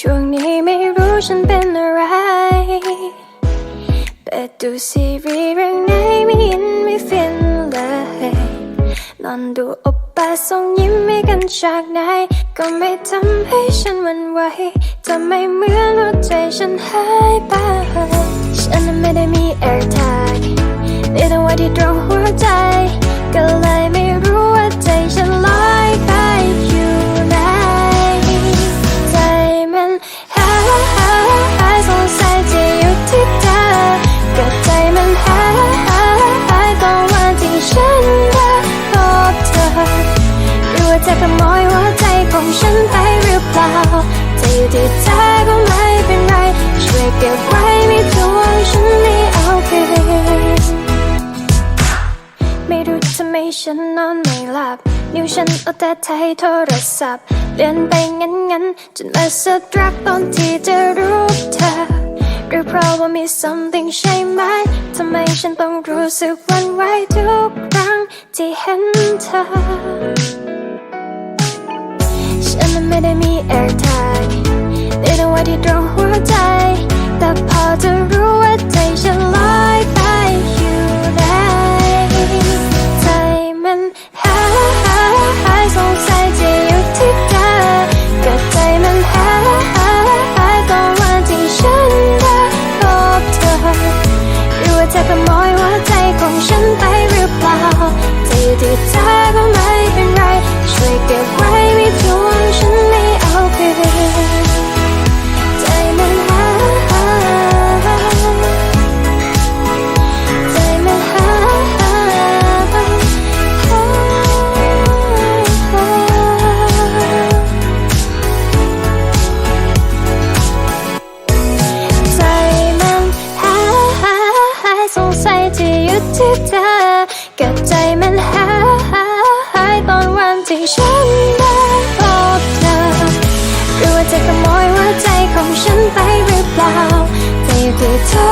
ช่วงนี้ไม่รู้ฉันเป็นอะไรเปิดดูซีรีส์เรื่องไหนไม่อินไม่ฟินเลย นอนดูอปป้าส่งยิ้มให้กันจากไหน ก็ไม่ทำให้ฉันหวันไหวจะไม่เหมือนหัวใจฉันหายไป ฉันนั้นไม่ได้มีแอร์แท็กมีแต่ว่าที่ตรงหัวใจก็เลย ล่าจะอยู่ที่เธอก็ไม่เป็นไรช่วยเก็บไว้ไม่ทวงฉันไม่เอาคืนไม่รู้ทำไมฉันนอนไม่หลับนิ้วฉันเอาแต่ไทยโทรศัพท์เลื่อนไปงั้นงั้นจนมาสะดรักตอนที่จะรู้เธอหรือเพราะว่ามี something ใช่ไหมทำไมฉันต้องรู้สึกวันไหวทุกครั้งที่เห็นเธอ ฉันมันไม่ได้มี AirTag มีแต่ว่าที่ตรงหัวใจ แต่พอจะรู้ว่าใจฉันลอยไปอยู่ไหนใจมันหายหายหายสงสัยจะอยู่ที่เธอก็ใจมันหายหายหายตอนวันที่ฉันได้พบเธอหรือว่าจะขโมยหัวใจของฉันไปหรือเปล่า ที่เธอก็บใจมันหายตอนวันที่ฉันได้พบเธอหรือว่าจะขโมยหัวใจของฉันไปหรือเปล่าแต่อเธอ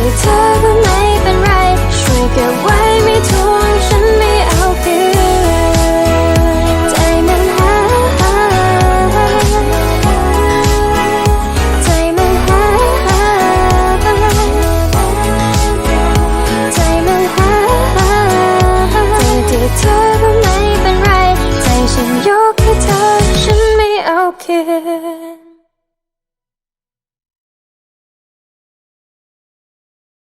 的他。